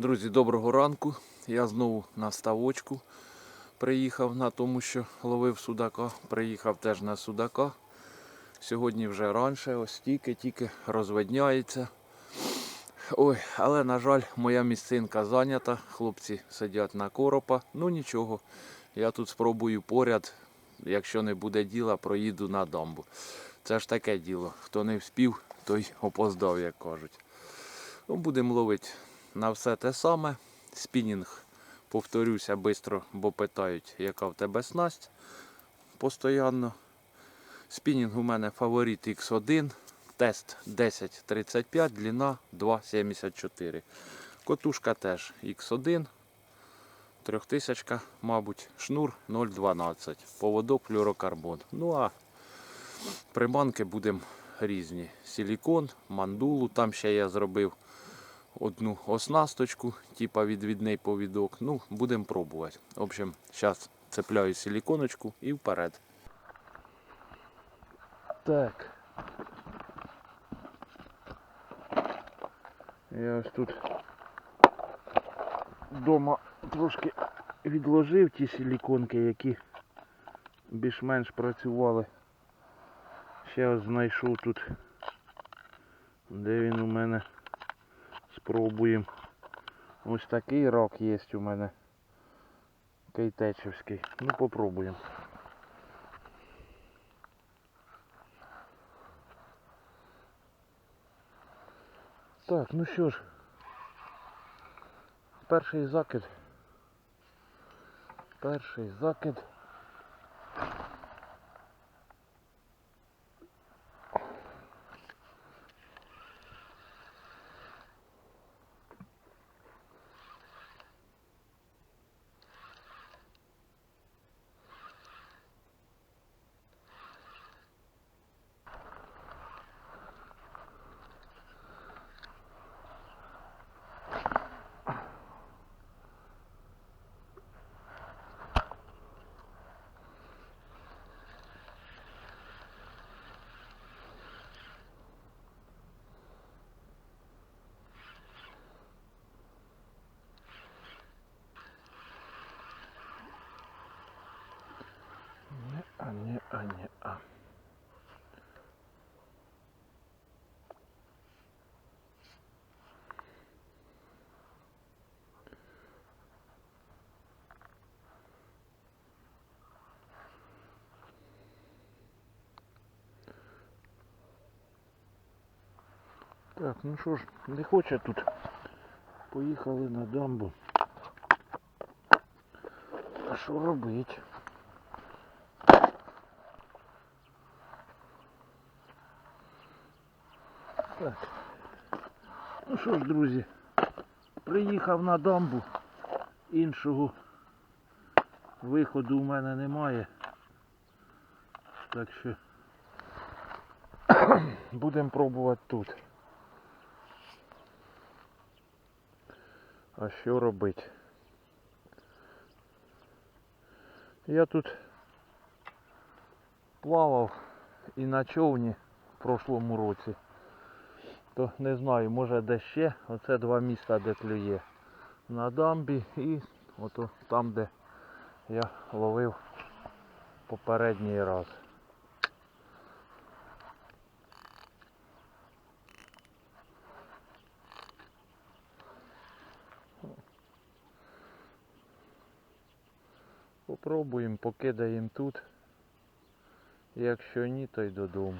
Друзі, доброго ранку. Я знову на ставочку приїхав на тому, що ловив судака. Приїхав теж на судака. Сьогодні вже раніше, ось тільки-тільки розвидняється. Ой, але, на жаль, моя місцинка зайнята. Хлопці сидять на коропа. Ну нічого. Я тут спробую поряд. Якщо не буде діла, проїду на дамбу. Це ж таке діло. Хто не вспів, той опоздав, як кажуть. Ну, будемо ловити на все те саме. Спінінг, повторюся швидко, бо питають, яка в тебе снасть постоянно. Спінінг у мене фаворит X1, тест 1035, длина 2,74. Котушка теж X1, 3000, мабуть, шнур 0,12, поводок флюрокарбон. Ну а приманки будемо різні. Силікон, мандулу, там ще я зробив одну оснасточку, типа відвідний повідок. Ну, будемо пробувати. В общем, зараз цепляю силіконочку і вперед. Так. Я ось тут вдома трошки відложив ті силіконки, які більш-менш працювали. Ще знайшов тут, де він у мене спробуємо. Ось такий рак є у мене. Кейтечівський. Ну попробуємо. Так, ну що ж, перший закид. Перший закид. Не, а не, а не, а. Так, ну що ж, не хоче тут. Поїхали на дамбу. А що робить? Так. Ну що ж, друзі, приїхав на дамбу. Іншого виходу у мене немає. Так що будемо пробувати тут. А що робити? Я тут плавав і на човні в прошлому році то не знаю, може де ще. Оце два міста, де клює. На дамбі і ото там, де я ловив попередній раз. Попробуємо, покидаємо тут. Якщо ні, то й додому.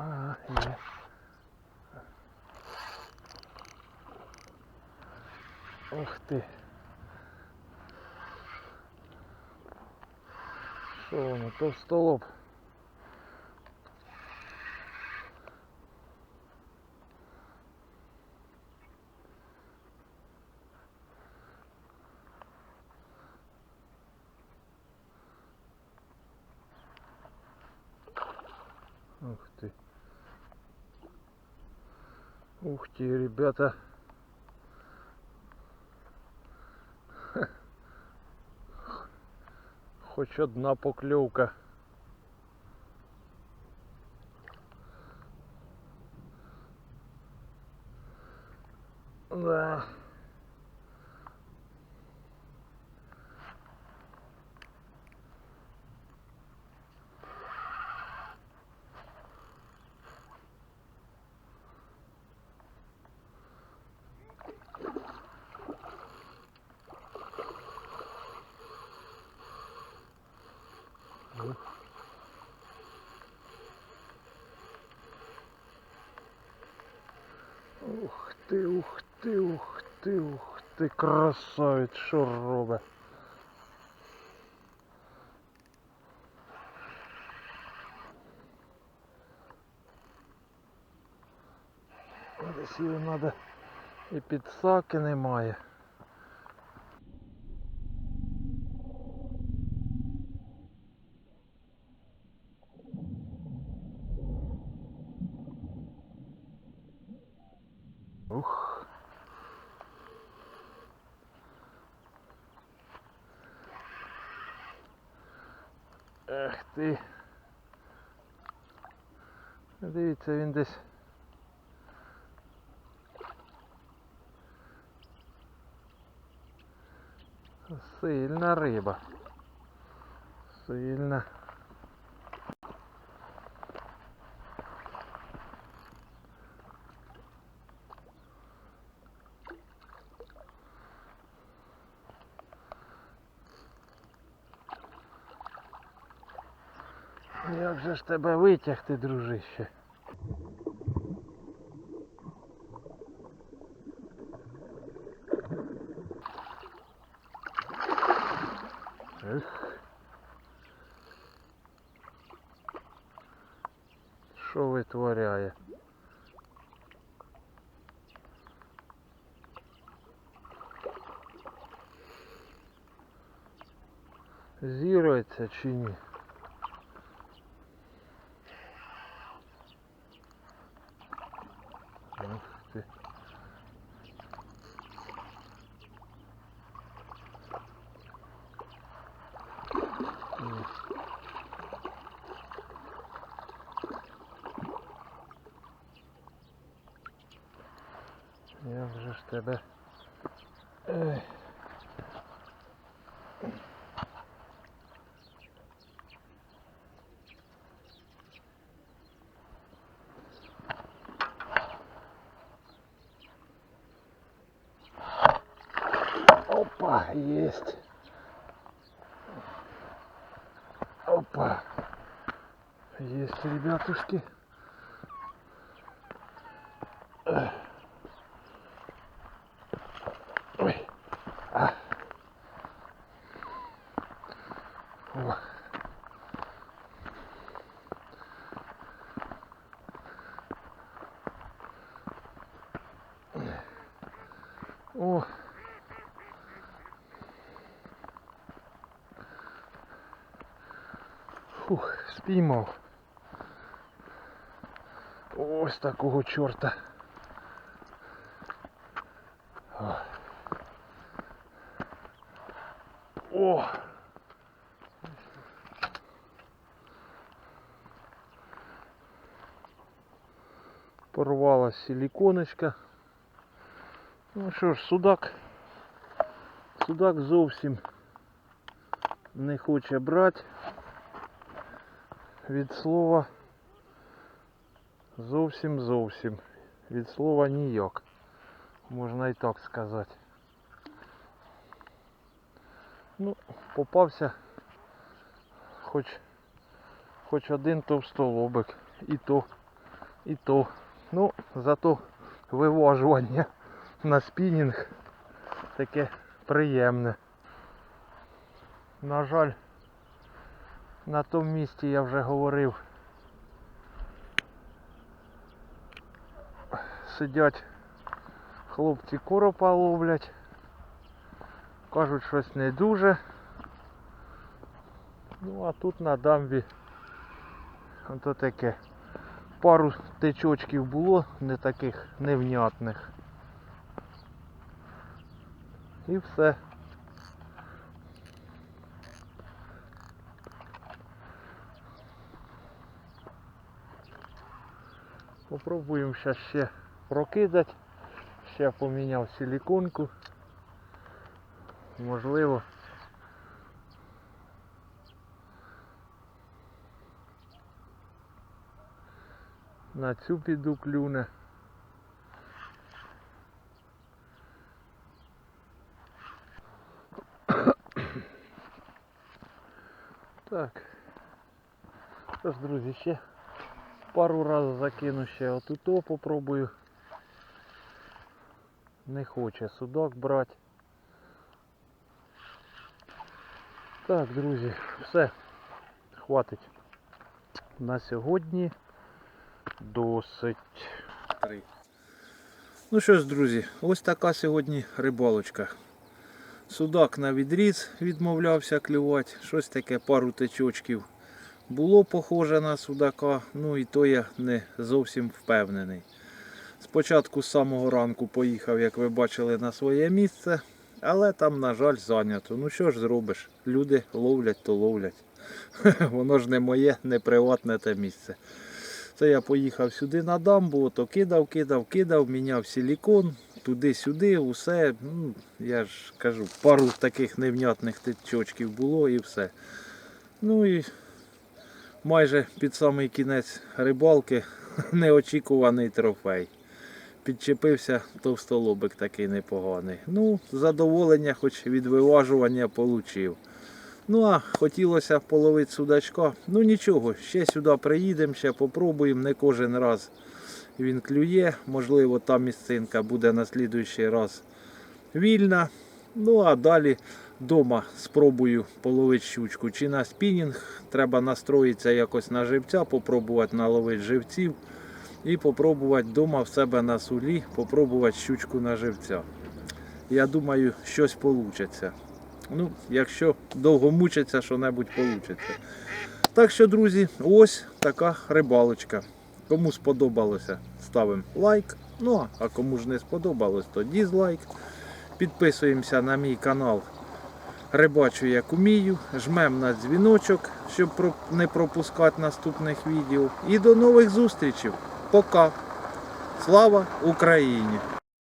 Ага, є. Ох ти. Що воно, то в столоб. Ух ты, ребята. Хоч одна покльовка. Да. Ти, ух ти, ух ти, ух ти, красавець, що робить. Десь його треба і підсаки немає. Ух. Ех ти. Дивіться, він десь. Сильна риба. Сильна. ж тебе витягти, дружище? Ех. Що витворяє? Зірується чи ні? Як же ж тебе. Ей. Опа, есть. Опа. Есть, ребятушки. Фух, спіймав. Ось такого чорта. О. Порвалась силиконочка. Ну що ж, судак. Судак зовсім не хоче брати. Від слова зовсім зовсім. Від слова ніяк. Можна і так сказати. Ну, попався хоч, хоч один товстолобик. І то, і то. Ну, зато виважування на спінінг таке приємне. На жаль, на тому місці я вже говорив. Сидять хлопці коропа ловлять. Кажуть, щось не дуже. Ну а тут на дамбі ото таке. Пару течочків було, не таких невнятних. І все. Попробуємо зараз ще прокидати. Ще поміняв силіконку. Можливо. На цю піду клюне. Так. Тож, друзі, ще пару разів закину ще отуто попробую. Не хоче судак брати. Так, друзі, все. Хватить. На сьогодні досить. Три. Ну що ж, друзі, ось така сьогодні рибалочка. Судак на відріз відмовлявся клювати. Щось таке, пару течочків було похоже на судака, ну і то я не зовсім впевнений. Спочатку з самого ранку поїхав, як ви бачили, на своє місце, але там, на жаль, зайнято. Ну що ж зробиш? Люди ловлять, то ловлять. Воно ж не моє, не приватне те місце. Це я поїхав сюди на дамбу, ото кидав, кидав, кидав, міняв силікон, туди-сюди, усе. Ну, я ж кажу, пару таких невнятних тичочків було і все. Ну і майже під самий кінець рибалки неочікуваний трофей. Підчепився товстолобик такий непоганий. Ну, задоволення, хоч від виважування получив. Ну а хотілося половити судачка. Ну нічого, ще сюди приїдемо, ще попробуємо. Не кожен раз він клює. Можливо, та місцинка буде на слідуючий раз вільна. Ну а далі вдома спробую половити щучку. Чи на спінінг. Треба настроїтися якось на живця, попробувати наловити живців. І попробувати вдома в себе на сулі, попробувати щучку на живця. Я думаю, щось вийде. Ну, якщо довго мучиться, що небудь вийде. Так що, друзі, ось така рибалочка. Кому сподобалося, ставимо лайк. Ну а кому ж не сподобалось, то дізлайк. Підписуємося на мій канал Рибачу як умію. Жмем на дзвіночок, щоб не пропускати наступних відео. І до нових зустрічей. Пока. Слава Україні!